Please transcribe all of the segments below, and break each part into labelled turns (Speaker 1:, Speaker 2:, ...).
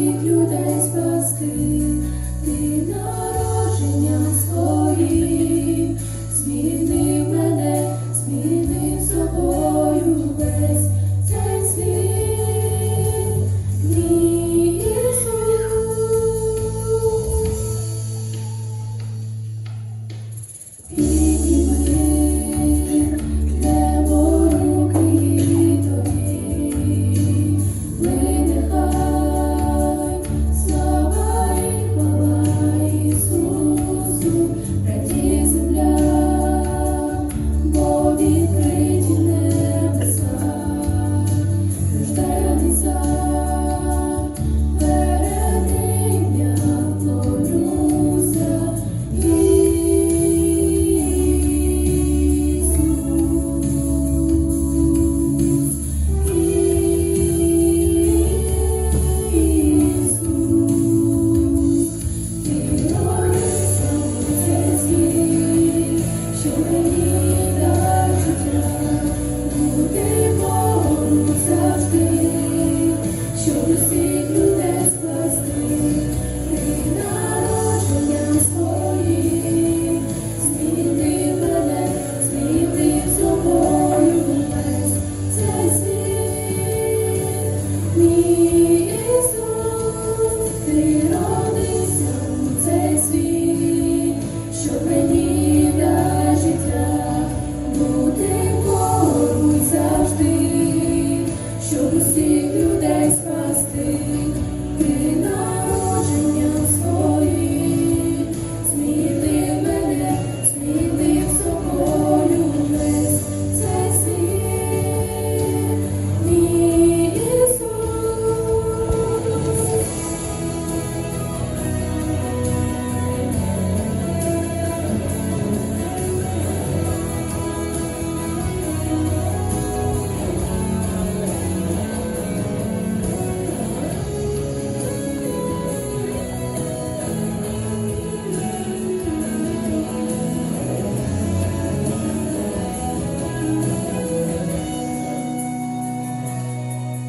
Speaker 1: всіх людей спасти. sobre.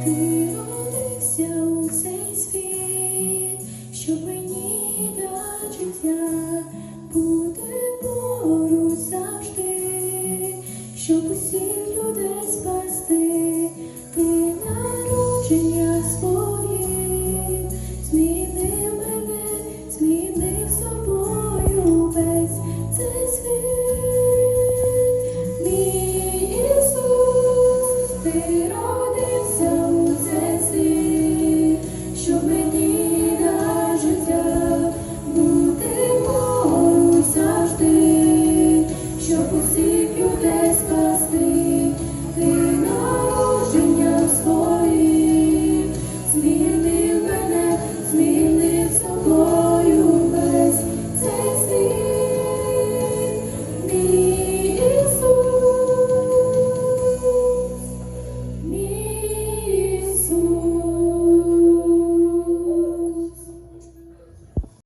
Speaker 1: Ти родився у цей світ, щоб мені дати життя.